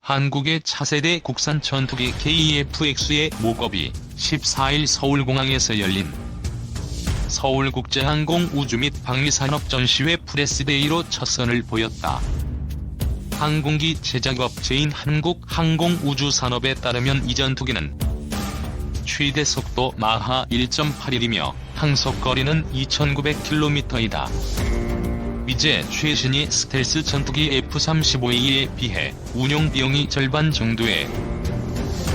한국의 차세대 국산 전투기 KF-X의 목업이 14일 서울공항에서 열린 서울국제항공 우주 및 방위산업 전시회 프레스데이로 첫 선을 보였다. 항공기 제작업체인 한국항공우주산업에 따르면 이 전투기는 최대 속도 마하 1.81이며 항속거리는 2900km이다. 이제 최신의 스텔스 전투기 F-35A에 비해 운용 비용이 절반 정도에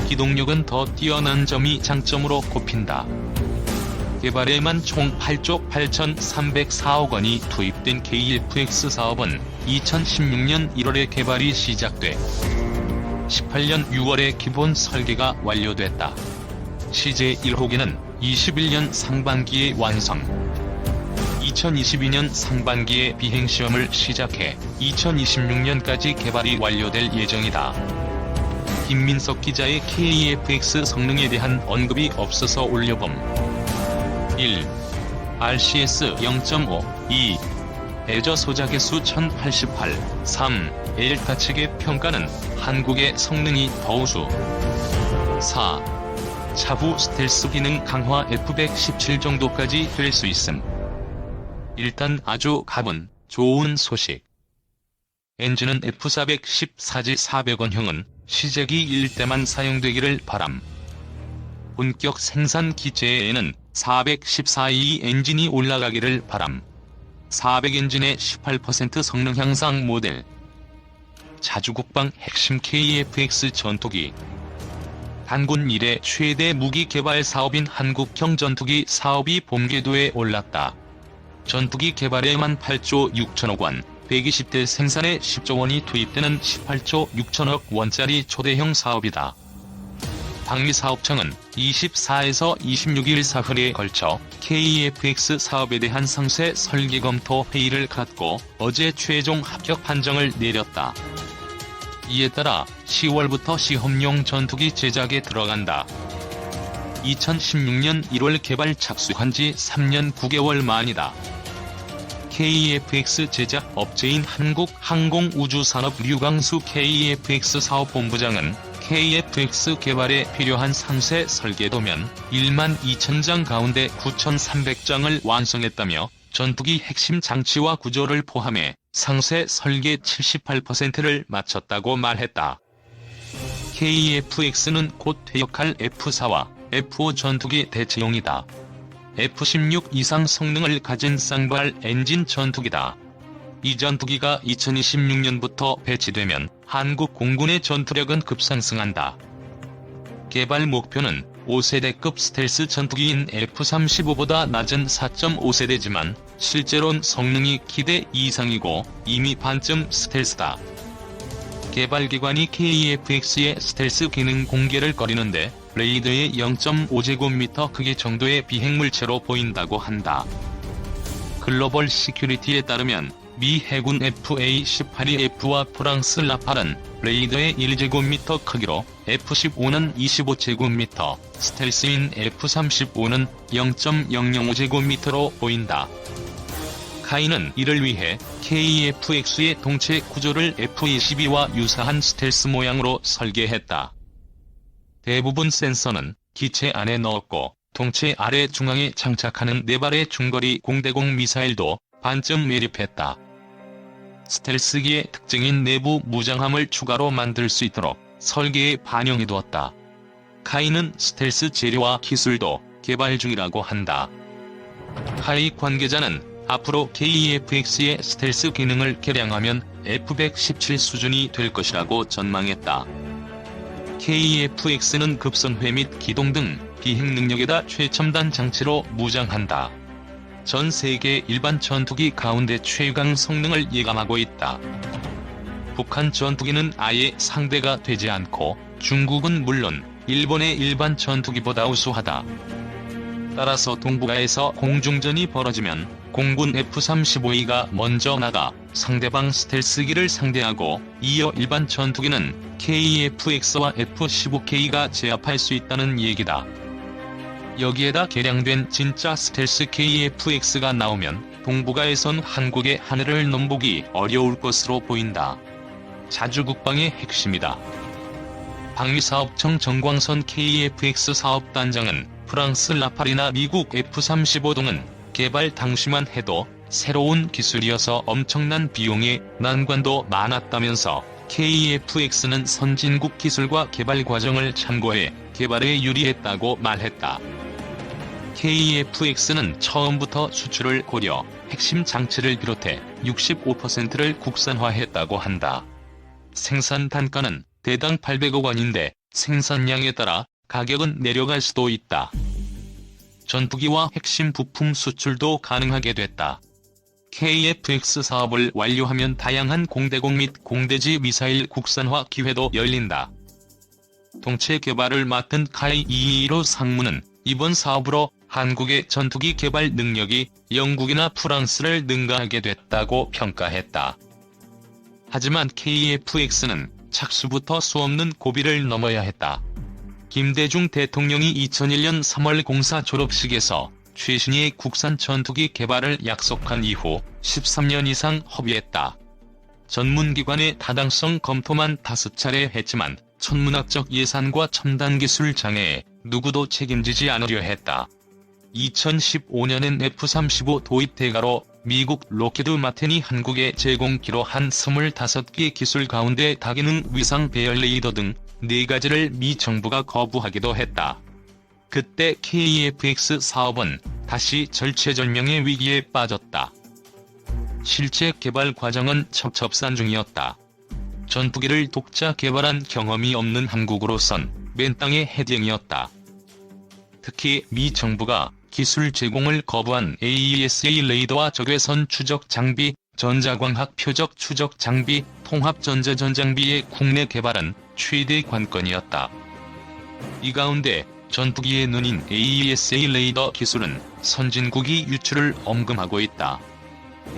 기동력은 더 뛰어난 점이 장점으로 꼽힌다. 개발에만 총 8조 8,304억 원이 투입된 KF-X 사업은 2016년 1월에 개발이 시작돼 18년 6월에 기본 설계가 완료됐다. 시제 1호기는 21년 상반기에 완성. 2022년 상반기에 비행시험을 시작해 2026년까지 개발이 완료될 예정이다. 김민석 기자의 KF-X 성능에 대한 언급이 없어서 올려봄. 1. RCS 0.5 2. 배저 소자 개수 1088 3. 엘타 측의 평가는 한국의 성능이 더 우수 4. 차후 스텔스 기능 강화 F117 정도까지 될 수 있음. 일단 아주 가본, 좋은 소식. 엔진은 F414G 400원형은 시제기 1대만 사용되기를 바람. 본격 생산 기체에는 414E 엔진이 올라가기를 바람. 400 엔진의 18% 성능 향상 모델. 자주국방 핵심 KF-X 전투기. 단군 이래 최대 무기 개발 사업인 한국형 전투기 사업이 본궤도에 올랐다. 전투기 개발에만 8조 6천억 원, 120대 생산에 10조 원이 투입되는 18조 6천억 원짜리 초대형 사업이다. 방위사업청은 24에서 26일 사흘에 걸쳐 KF-X 사업에 대한 상세 설계 검토 회의를 갖고 어제 최종 합격 판정을 내렸다. 이에 따라 10월부터 시험용 전투기 제작에 들어간다. 2016년 1월 개발 착수한 지 3년 9개월 만이다. KF-X 제작 업체인 한국항공우주산업 류광수 KF-X 사업본부장은 KF-X 개발에 필요한 상세 설계도면 1만 2천 장 가운데 9,300장을 완성했다며 전투기 핵심 장치와 구조를 포함해 상세 설계 78%를 마쳤다고 말했다. KF-X는 곧 퇴역할 F4와 F5 전투기 대체용이다. F-16 이상 성능을 가진 쌍발 엔진 전투기다. 이 전투기가 2026년부터 배치되면 한국 공군의 전투력은 급상승한다. 개발 목표는 5세대급 스텔스 전투기인 F-35보다 낮은 4.5세대지만 실제론 성능이 기대 이상이고 이미 반쯤 스텔스다. 개발기관이 KF-X의 스텔스 기능 공개를 꺼리는데 레이더의 0.5제곱미터 크기 정도의 비행물체로 보인다고 한다. 글로벌 시큐리티에 따르면 미 해군 FA-18F와 프랑스 라팔은 레이더의 1제곱미터 크기로 F-15는 25제곱미터, 스텔스인 F-35는 0.005제곱미터로 보인다. 카이는 이를 위해 KF-X의 동체 구조를 F-22와 유사한 스텔스 모양으로 설계했다. 대부분 센서는 기체 안에 넣었고 동체 아래 중앙에 장착하는 4발의 중거리 공대공 미사일도 반쯤 매립했다. 스텔스기의 특징인 내부 무장함을 추가로 만들 수 있도록 설계에 반영해두었다. 카이는 스텔스 재료와 기술도 개발 중이라고 한다. 카이 관계자는 앞으로 KF-X의 스텔스 기능을 개량하면 F-117 수준이 될 것이라고 전망했다. KF-X는 급선회 및 기동 등 비행 능력에다 최첨단 장치로 무장한다. 전 세계 일반 전투기 가운데 최강 성능을 예감하고 있다. 북한 전투기는 아예 상대가 되지 않고 중국은 물론 일본의 일반 전투기보다 우수하다. 따라서 동북아에서 공중전이 벌어지면 공군 F-35E가 먼저 나가 상대방 스텔스기를 상대하고 이어 일반 전투기는 KF-X와 F-15K가 제압할 수 있다는 얘기다. 여기에다 개량된 진짜 스텔스 KF-X가 나오면 동북아에선 한국의 하늘을 넘보기 어려울 것으로 보인다. 자주국방의 핵심이다. 방위사업청 정광선 KFX 사업단장은 프랑스 라파리나 미국 F-35 등은 개발 당시만 해도 새로운 기술이어서 엄청난 비용에 난관도 많았다면서 KFX는 선진국 기술과 개발 과정을 참고해 개발에 유리했다고 말했다. KFX는 처음부터 수출을 고려, 핵심 장치를 비롯해 65%를 국산화했다고 한다. 생산 단가는 대당 800억 원인데 생산량에 따라 가격은 내려갈 수도 있다. 전투기와 핵심 부품 수출도 가능하게 됐다. KFX 사업을 완료하면 다양한 공대공 및 공대지 미사일 국산화 기회도 열린다. 동체 개발을 맡은 카이 이이로 상무는 이번 사업으로 한국의 전투기 개발 능력이 영국이나 프랑스를 능가하게 됐다고 평가했다. 하지만 KFX는 착수부터 수없는 고비를 넘어야 했다. 김대중 대통령이 2001년 3월 공사 졸업식에서 최신의 국산 전투기 개발을 약속한 이후 13년 이상 허비했다. 전문기관의 타당성 검토만 다섯 차례 했지만 천문학적 예산과 첨단 기술 장애에 누구도 책임지지 않으려 했다. 2015년엔 F-35 도입 대가로 미국 로키드 마틴이 한국에 제공기로 한 25개 기술 가운데 다기능 위상 배열 레이더 등 4가지를 미 정부가 거부하기도 했다. 그때 KFX 사업은 다시 절체절명의 위기에 빠졌다. 실제 개발 과정은 첩첩산 중이었다. 전투기를 독자 개발한 경험이 없는 한국으로선 맨 땅의 헤딩이었다. 특히 미 정부가 기술 제공을 거부한 AESA 레이더와 적외선 추적 장비, 전자광학 표적 추적 장비, 통합 전자전 장비의 국내 개발은 최대 관건이었다. 이 가운데 전투기의 눈인 AESA 레이더 기술은 선진국이 유출을 엄금하고 있다.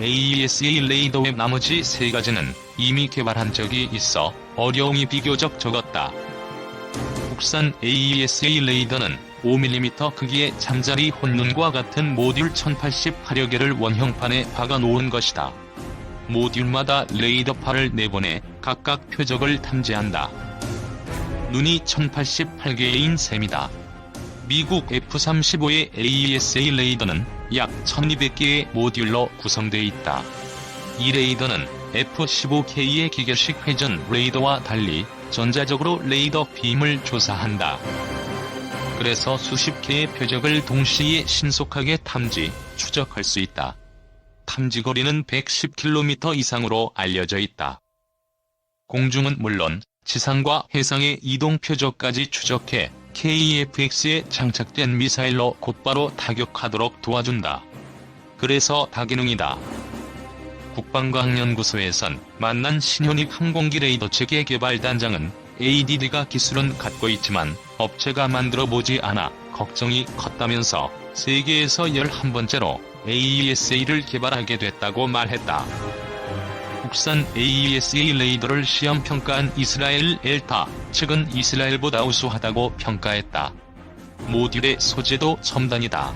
AESA 레이더의 나머지 세 가지는 이미 개발한 적이 있어 어려움이 비교적 적었다. 국산 AESA 레이더는 5mm 크기의 잠자리 혼눈과 같은 모듈 1080 개를 원형판에 박아 놓은 것이다. 모듈마다 레이더파를 내보내 각각 표적을 탐지한다. 눈이 1088개인 셈이다. 미국 F-35의 AESA 레이더는 약 1200개의 모듈로 구성되어 있다. 이 레이더는 F-15K의 기계식 회전 레이더와 달리 전자적으로 레이더 빔을 조사한다. 그래서 수십 개의 표적을 동시에 신속하게 탐지, 추적할 수 있다. 탐지 거리는 110km 이상으로 알려져 있다. 공중은 물론 지상과 해상의 이동 표적까지 추적해 KFX에 장착된 미사일로 곧바로 타격하도록 도와준다. 그래서 다기능이다. 국방과학연구소에선 만난 신현익 항공기 레이더 체계 개발 단장은 ADD가 기술은 갖고 있지만 업체가 만들어 보지 않아 걱정이 컸다면서 세계에서 11번째로 AESA를 개발하게 됐다고 말했다. 국산 AESA 레이더를 시험 평가한 이스라엘 엘타 측은 이스라엘보다 우수하다고 평가했다. 모듈의 소재도 첨단이다.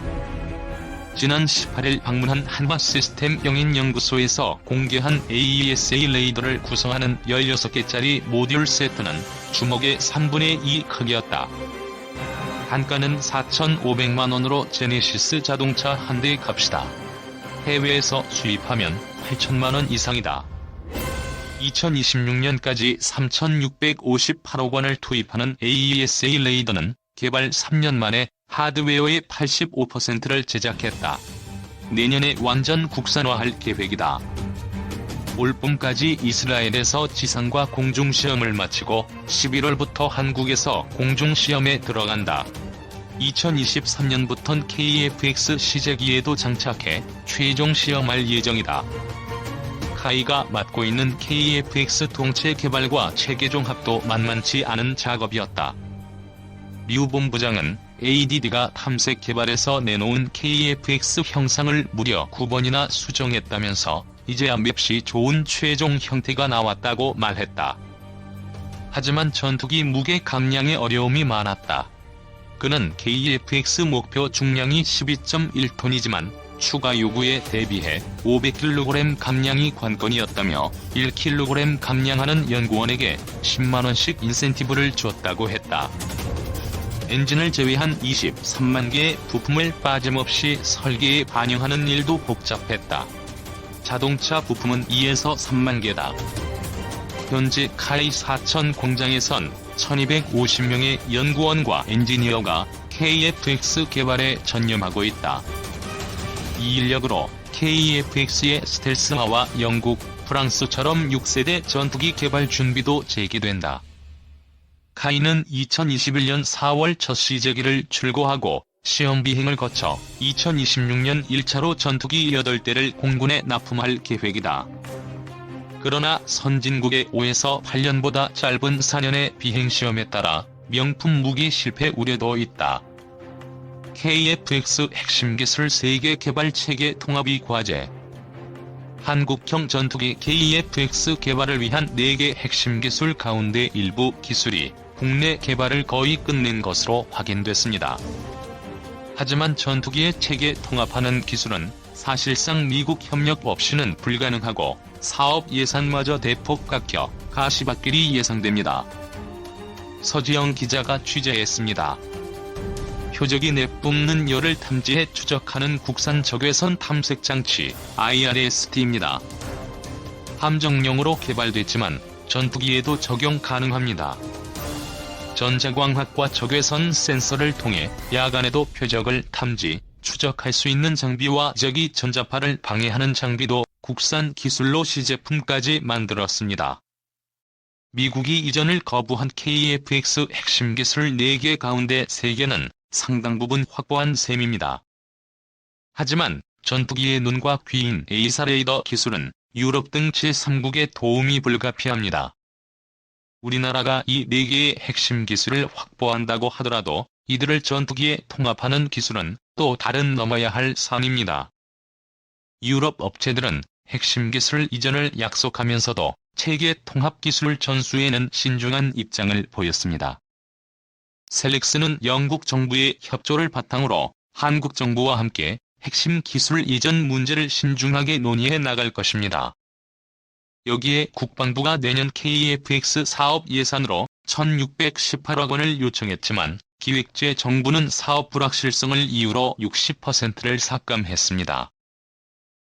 지난 18일 방문한 한화 시스템 영인 연구소에서 공개한 AESA 레이더를 구성하는 16개짜리 모듈 세트는 주먹의 3분의 2 크기였다. 단가는 4,500만원으로 제네시스 자동차 한 대 값이다. 해외에서 수입하면 8천만원 이상이다. 2026년까지 3,658억 원을 투입하는 AESA 레이더는 개발 3년 만에 하드웨어의 85%를 제작했다. 내년에 완전 국산화할 계획이다. 올봄까지 이스라엘에서 지상과 공중시험을 마치고 11월부터 한국에서 공중시험에 들어간다. 2023년부턴 KFX 시제기에도 장착해 최종 시험할 예정이다. 카이가 맡고 있는 KFX 동체 개발과 체계 종 합도 만만치 않은 작업이었다. 류 본부장은 ADD가 탐색 개발에서 내놓은 KFX 형상을 무려 9번이나 수정했다면서 이제야 맵시 좋은 최종 형태가 나왔다고 말했다. 하지만 전투기 무게 감량에 어려움이 많았다. 그는 KFX 목표 중량이 12.1톤이지만 추가 요구에 대비해 500kg 감량이 관건이었다며 1kg 감량하는 연구원에게 10만원씩 인센티브를 줬다고 했다. 엔진을 제외한 23만 개의 부품을 빠짐없이 설계에 반영하는 일도 복잡했다. 자동차 부품은 2에서 3만 개다. 현재 카이 4천 공장에선 1250명의 연구원과 엔지니어가 KFX 개발에 전념하고 있다. 이 인력으로 KFX의 스텔스화와 영국, 프랑스처럼 6세대 전투기 개발 준비도 재개된다. 카이는 2021년 4월 첫 시제기를 출고하고 시험 비행을 거쳐 2026년 1차로 전투기 8대를 공군에 납품할 계획이다. 그러나 선진국의 5에서 8년보다 짧은 4년의 비행시험에 따라 명품 무기 실패 우려도 있다. KFX 핵심 기술 세계 개발 체계 통합이 과제 한국형 전투기 KFX 개발을 위한 4개 핵심 기술 가운데 일부 기술이 국내 개발을 거의 끝낸 것으로 확인됐습니다. 하지만 전투기의 체계 통합하는 기술은 사실상 미국 협력 없이는 불가능하고 사업 예산마저 대폭 깎여 가시밭길이 예상됩니다. 서지영 기자가 취재했습니다. 표적이 내뿜는 열을 탐지해 추적하는 국산 적외선 탐색 장치 IRST입니다. 함정용으로 개발됐지만 전투기에도 적용 가능합니다. 전자광학과 적외선 센서를 통해 야간에도 표적을 탐지, 추적할 수 있는 장비와 적이 전자파를 방해하는 장비도 국산 기술로 시제품까지 만들었습니다. 미국이 이전을 거부한 KFX 핵심 기술 4개 가운데 3개는 상당 부분 확보한 셈입니다. 하지만 전투기의 눈과 귀인 에이사 레이더 기술은 유럽 등 제3국의 도움이 불가피합니다. 우리나라가 이 4개의 핵심 기술을 확보한다고 하더라도 이들을 전투기에 통합하는 기술은 또 다른 넘어야 할 산입니다. 유럽 업체들은 핵심 기술 이전을 약속하면서도 체계 통합 기술 전수에는 신중한 입장을 보였습니다. 셀릭스는 영국 정부의 협조를 바탕으로 한국 정부와 함께 핵심 기술 이전 문제를 신중하게 논의해 나갈 것입니다. 여기에 국방부가 내년 KFX 사업 예산으로 1618억 원을 요청했지만 기획재 정부는 사업 불확실성을 이유로 60%를 삭감했습니다.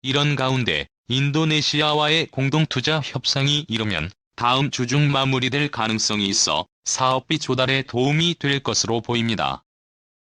이런 가운데 인도네시아와의 공동투자 협상이 이루면 다음 주 중 마무리될 가능성이 있어 사업비 조달에 도움이 될 것으로 보입니다.